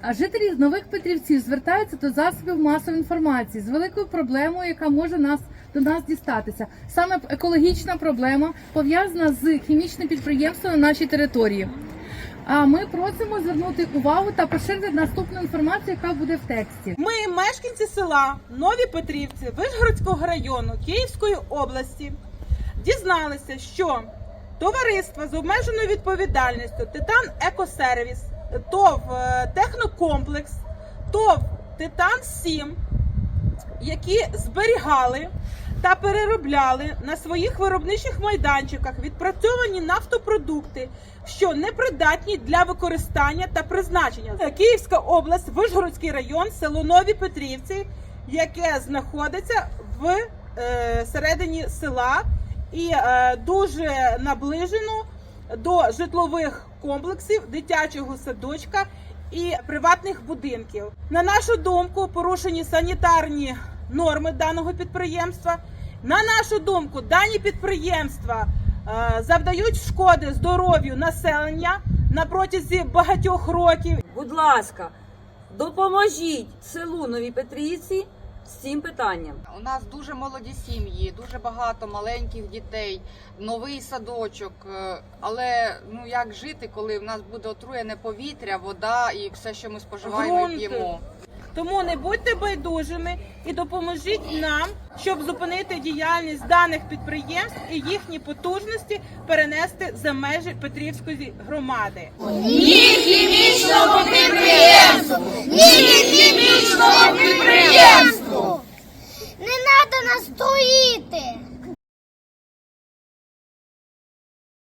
А жителі нових Петрівців звертаються до засобів масової інформації з великою проблемою, яка може нас до нас дістатися. Саме екологічна проблема пов'язана з хімічним підприємством на нашій території. А ми просимо звернути увагу та поширити наступну інформацію, яка буде в тексті. Ми, мешканці села Нові Петрівці Вишгородського району Київської області, дізналися, що товариство з обмеженою відповідальністю Титан Екосервіс, ТОВ е, Технокомплекс, ТОВ Титан 7, які зберігали та переробляли на своїх виробничих майданчиках відпрацьовані нафтопродукти, що непридатні для використання та призначення. Київська область, Вишгородський район, село Нові Петрівці, яке знаходиться в е, середині села і е, дуже наближено до житлових комплексів, дитячого садочка і приватних будинків. На нашу думку, порушені санітарні норми даного підприємства. На нашу думку, дані підприємства е, завдають шкоди здоров'ю населення на протязі багатьох років. Будь ласка, допоможіть селу Нові Петрівці цим питанням. У нас дуже молоді сім'ї, дуже багато маленьких дітей, новий садочок. Е, Але ну як жити, коли в нас буде отруєне повітря, вода і все, що ми споживаємо і п'ємо? Тому не будьте байдужими і допоможіть нам, щоб зупинити діяльність даних підприємств і їхні потужності перенести за межі Петрівської громади. хімічному підприємству! Ні